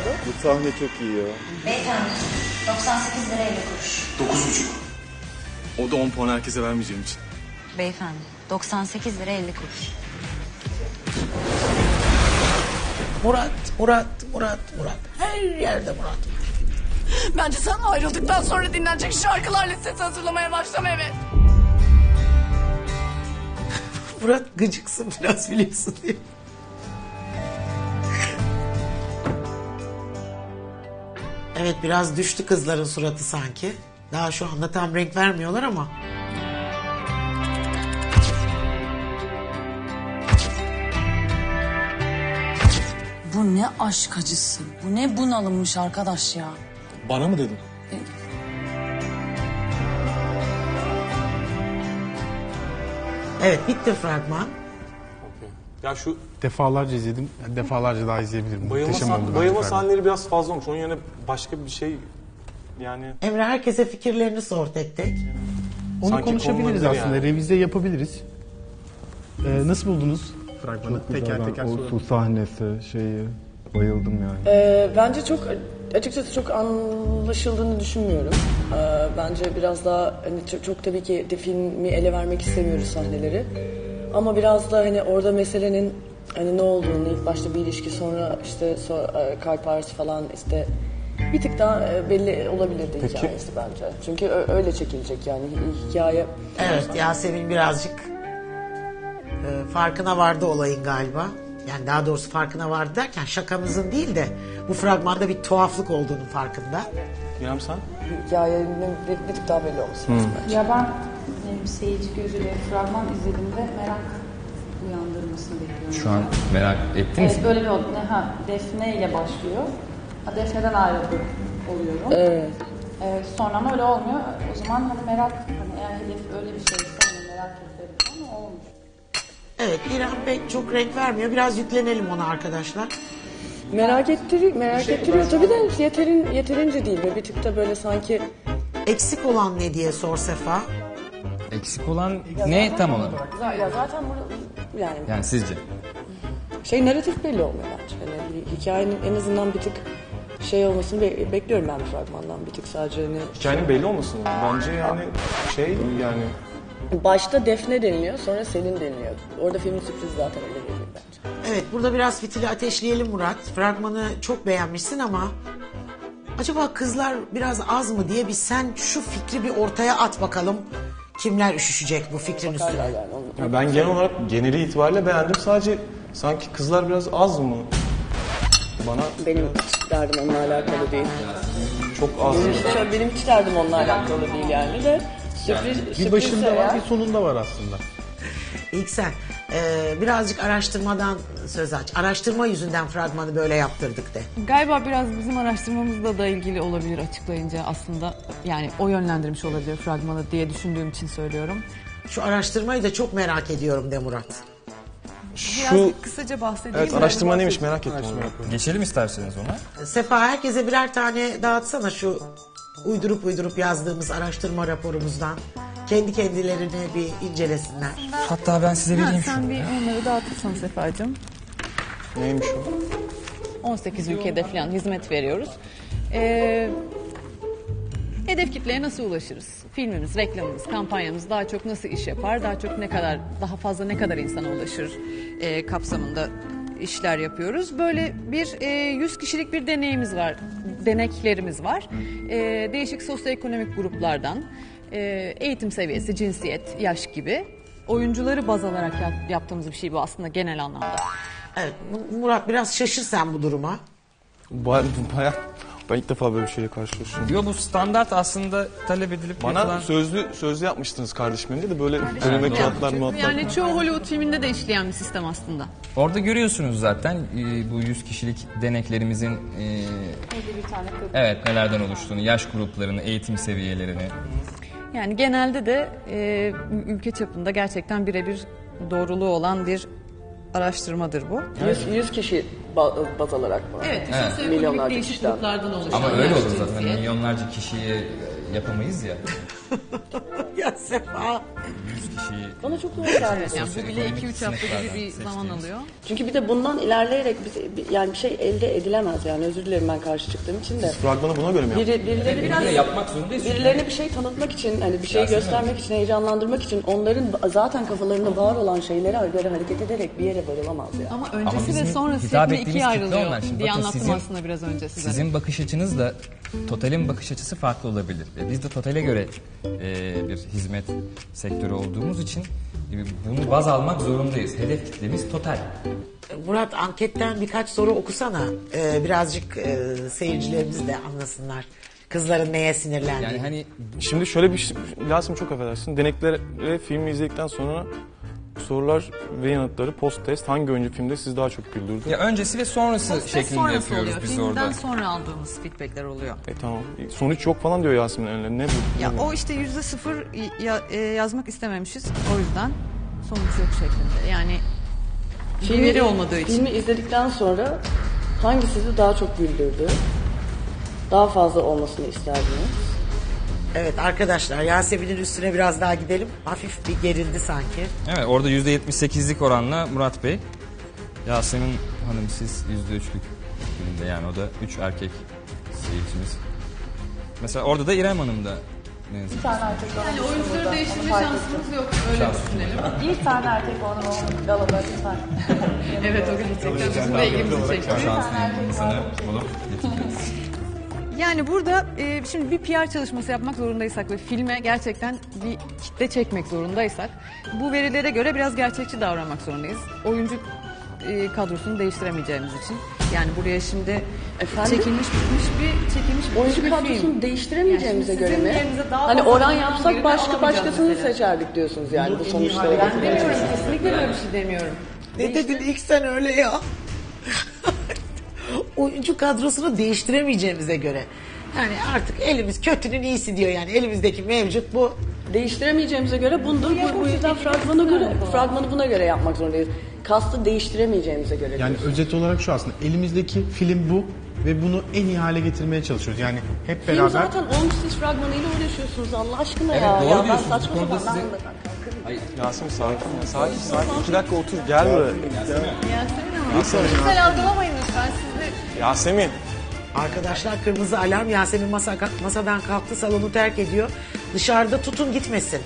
oldu? Bu sahne çok iyi ya. Beyefendi 98 lira 50 kuruş. Dokuz buçuk. O da 10 puan herkese vermeyeceğim için. Beyefendi 98 lira 50 kuruş. Murat, Murat, Murat, Murat. Her yerde Murat. Bence sen ayrıldıktan sonra dinlenecek şarkılar listesi hazırlamaya başla Mehmet. Murat gıcıksın biraz biliyorsun diye. Evet biraz düştü kızların suratı sanki. Daha şu anda tam renk vermiyorlar ama. Bu ne aşk acısı. Bu ne bunalımmış arkadaş ya. Bana mı dedin? Evet bitti fragman. Ya şu Defalarca izledim. Defalarca daha izleyebilirim. bayılma, Muhteşem oldu bayılma bence. sahneleri biraz fazla olmuş. Onun yerine başka bir şey yani Emre herkese fikirlerini sor tek tek. Onu Sanki konuşabiliriz konulabilir aslında. yani. Revize yapabiliriz. Ee, nasıl buldunuz fragmanı? teker teker o soralım. su sahnesi şeyi bayıldım yani. Ee, bence çok açıkçası çok anlaşıldığını düşünmüyorum. Ee, bence biraz daha hani çok, çok tabii ki de filmi ele vermek istemiyoruz sahneleri. Ama biraz da hani orada meselenin hani ne olduğunu ilk başta bir ilişki sonra işte so- e, kalp ağrısı falan işte bir tık daha e, belli olabilirdi Peki. hikayesi bence. Çünkü öyle çekilecek yani hi- hikaye. Evet Yasemin birazcık e, farkına vardı olayın galiba. Yani daha doğrusu farkına vardı derken şakamızın değil de bu fragmanda bir tuhaflık olduğunun farkında. İrem sen? Hikayenin bir, bir tık daha belli olması lazım bence. Ya ben benim seyirci gözüyle fragman izlediğimde merak uyandırmasını bekliyorum. Şu an merak ettiniz Evet mi? böyle bir oldu. Ne, ha, Defne ile başlıyor. Ha, Defne'den ayrıldı oluyorum. Evet. Evet, sonra ama öyle olmuyor. O zaman hani merak, hani eğer hedef öyle bir şeyse hani merak ederim ama olmuş. Evet İrem pek çok renk vermiyor. Biraz yüklenelim ona arkadaşlar. Merak ettiriyor, merak ettiriyor. Tabii de yeterin, yeterince değil ve bir tık da böyle sanki Eksik olan ne diye sor Sefa. Eksik olan ne tam olarak? ya zaten burada yani Yani sizce? şey narratif belli olmuyor bence. Yani bir hikayenin en azından bir tık şey olmasını be- bekliyorum ben bu fragmandan bir tık sadece hani Hikayenin belli olmasın. Bence yani şey yani başta Defne deniliyor sonra Selin deniliyor. Orada filmin sürprizi zaten öyle geliyor bence. Evet burada biraz fitili ateşleyelim Murat. Fragmanı çok beğenmişsin ama acaba kızlar biraz az mı diye bir sen şu fikri bir ortaya at bakalım. Kimler üşüşecek bu fikrin üstüne? Yani onu- ya ben genel olarak geneli itibariyle beğendim. Sadece sanki kızlar biraz az mı? Bana benim hiç derdim onunla alakalı değil. çok az. Benim hiç, benim hiç derdim onunla alakalı değil yani de sürpriz, Bir sürpriz başında var eğer- bir sonunda var aslında. İlk sen e, birazcık araştırmadan söz aç. Araştırma yüzünden fragmanı böyle yaptırdık de. Galiba biraz bizim araştırmamızla da ilgili olabilir açıklayınca aslında yani o yönlendirmiş olabilir fragmanı diye düşündüğüm için söylüyorum. Şu araştırmayı da çok merak ediyorum de Murat. Biraz Şu kısaca bahsedeyim. evet araştırma neymiş merak ettim onu. Geçelim isterseniz ona. Sefa herkese birer tane dağıtsana şu uydurup uydurup yazdığımız araştırma raporumuzdan. Kendi kendilerini bir incelesinler. Hatta ben size Ha, vereyim sen şunu. bir onları dağıtırsan Sefa'cığım. Neymiş o? 18 ülkede falan hizmet veriyoruz. Ee, hedef kitleye nasıl ulaşırız? Filmimiz, reklamımız, kampanyamız daha çok nasıl iş yapar? Daha çok ne kadar, daha fazla ne kadar insana ulaşır e, kapsamında işler yapıyoruz. Böyle bir e, 100 kişilik bir deneyimiz var, deneklerimiz var. E, değişik sosyoekonomik gruplardan, e, eğitim seviyesi, cinsiyet, yaş gibi oyuncuları baz alarak yap- yaptığımız bir şey bu aslında genel anlamda. Evet Mu- Murat biraz şaşır sen bu duruma. Baya, baya ben ilk defa böyle bir şeyle karşılaşıyorum. Yo bu standart aslında talep edilip Bana yapılan... sözlü sözlü yapmıştınız kardeşim önce de böyle önüme kağıtlar mağıtlar. Yani çoğu Hollywood filminde de işleyen bir sistem aslında. Orada görüyorsunuz zaten e, bu 100 kişilik deneklerimizin e, evet nelerden oluştuğunu, yaş gruplarını, eğitim seviyelerini. Yani genelde de e, ülke çapında gerçekten birebir doğruluğu olan bir araştırmadır bu. 100, 100 kişi ba- baz alarak mı? Evet, Milyonlarca değişik kişiden. gruplardan oluşan. Ama öyle olur yaş zaten. Hani milyonlarca kişiyi yapamayız ya. ya Sefa. 100 kişiyi Bana çok zor geldi. Evet, yani bu bile Sosyoekonomik 2-3 hafta gibi bir zaman seçtiğimiz. alıyor. Çünkü bir de bundan ilerleyerek biz, bir- yani bir şey elde edilemez yani özür dilerim ben karşı çıktığım için de. Fragmanı buna göre mi yaptın? Biri, birileri biraz Bunu yapmak zorundayız. birilerine bir şey tanıtmak için hani bir şey Yasemin göstermek için heyecanlandırmak için onların zaten kafalarında var olan şeylere göre hareket ederek bir yere varılamaz ya. Ama öncesi bizim ve sonrası hitap ettiğimiz ikiye kitle ayrılıyor onlar. Şimdi diye bakın anlattım sizin- aslında biraz önce size. Sizin bakış açınızla Total'in bakış açısı farklı olabilir. Ve biz de Total'e göre e, bir hizmet sektörü olduğumuz için e, bunu baz almak zorundayız. Hedef kitlemiz Total. Murat anketten birkaç soru okusana. Ee, birazcık e, seyircilerimiz de anlasınlar. Kızların neye sinirlendiğini. Yani hani Şimdi şöyle bir şey, Yasemin çok affedersin. Deneklere filmi izledikten sonra sorular ve yanıtları post test hangi oyuncu filmde sizi daha çok güldürdü? ya öncesi ve sonrası Post şeklinde sonrası yapıyoruz oluyor. biz Filmden orada. sonra aldığımız feedbackler oluyor. E tamam. Sonuç yok falan diyor Yasemin önlerine. Ne bu? Ya o işte yüzde sıfır ya- e, yazmak istememişiz. O yüzden sonuç yok şeklinde. Yani bir veri olmadığı için. Filmi izledikten sonra hangi sizi daha çok güldürdü? Daha fazla olmasını isterdiniz. Evet arkadaşlar Yasemin'in üstüne biraz daha gidelim. Hafif bir gerildi sanki. Evet orada %78'lik oranla Murat Bey. Yasemin Hanım siz %3'lük filmde yani o da 3 erkek seyircimiz. Mesela orada da İrem Hanım da ne yazık ki. Yani oyuncuları değiştirme şansımız yok. Öyle düşünelim. Bir tane erkek olan o galada lütfen. Evet o gerçekten bizim de ilgimizi çekti. şanslı insanı bulup getireceğiz. Yani burada e, şimdi bir PR çalışması yapmak zorundaysak ve filme gerçekten bir kitle çekmek zorundaysak bu verilere göre biraz gerçekçi davranmak zorundayız. Oyuncu e, kadrosunu değiştiremeyeceğimiz için. Yani buraya şimdi Efendim? çekilmiş bitmiş bir çekilmiş bitmiş Oyuncu bir kadrosunu film. değiştiremeyeceğimize Yani göre sizin mi? yerinize daha Hani fazla oran yapsak başka alamayacağız başkasını mesela. seçerdik diyorsunuz yani bu sonuçta. Demiyorum kesinlikle böyle bir şey demiyorum. Ne dedin ilk sen öyle ya? Oyuncu kadrosunu değiştiremeyeceğimize göre. Yani artık elimiz kötünün iyisi diyor yani elimizdeki mevcut bu. Değiştiremeyeceğimize göre bundur. Bu, bu yüzden fragmanı göre, fragmanı buna göre yapmak zorundayız. Kastı değiştiremeyeceğimize göre. Yani diyorsun. özet olarak şu aslında elimizdeki film bu ve bunu en iyi hale getirmeye çalışıyoruz. Yani hep Film beraber zaten olmuş siz fragmanıyla uğraşıyorsunuz Allah aşkına Evet, ya. doğru ya ben diyorsunuz. saçma sapan ben size- bunu- Yasemin sakin. Sakin sakin. İki dakika otur gel buraya. Yasemin ama güzel algılamayın lütfen siz de Yasemin. Arkadaşlar kırmızı alarm Yasemin masa, masadan kalktı salonu terk ediyor. Dışarıda tutun gitmesin.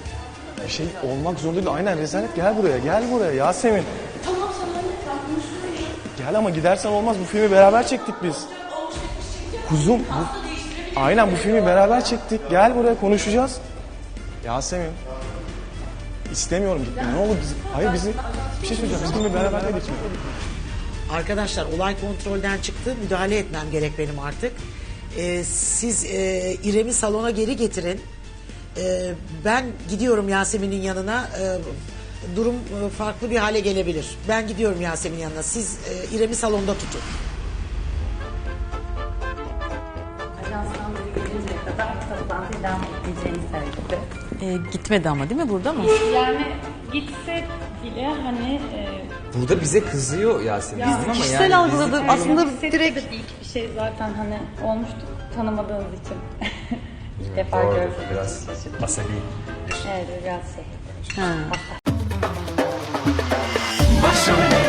Bir şey olmak zorunda değil. Aynen rezalet gel buraya. Gel buraya Yasemin. Tamam sen hallet ben konuşurum. Gel ama gidersen olmaz. Bu filmi beraber çektik biz. Kuzum. Bu... Aynen bu filmi beraber çektik. Gel buraya konuşacağız. Yasemin. İstemiyorum gitmeyi. Ne olur bizi... Hayır bizi... Bir şey söyleyeceğim. Biz filmi beraber dedik mi? Arkadaşlar olay kontrolden çıktı. Müdahale etmem gerek benim artık. Ee, siz e, İrem'i salona geri getirin. Ee, ben gidiyorum Yasemin'in yanına. Ee, durum e, farklı bir hale gelebilir. Ben gidiyorum Yasemin'in yanına. Siz e, İrem'i salonda tutun. Ajanstan biri gelinceye kadar toplantı devam edeceğini söyledi. E, gitmedi ama değil mi burada mı? Yani gitse bile hani e, burada bize kızıyor Yasemin ya, bizim ama yani algıladı yani aslında yani, direkt ilk bir şey zaten hani olmuştu tanımadığınız için ilk evet, defa gördüm. Biraz asabi. Şey. Evet biraz şey. Ha. Başım.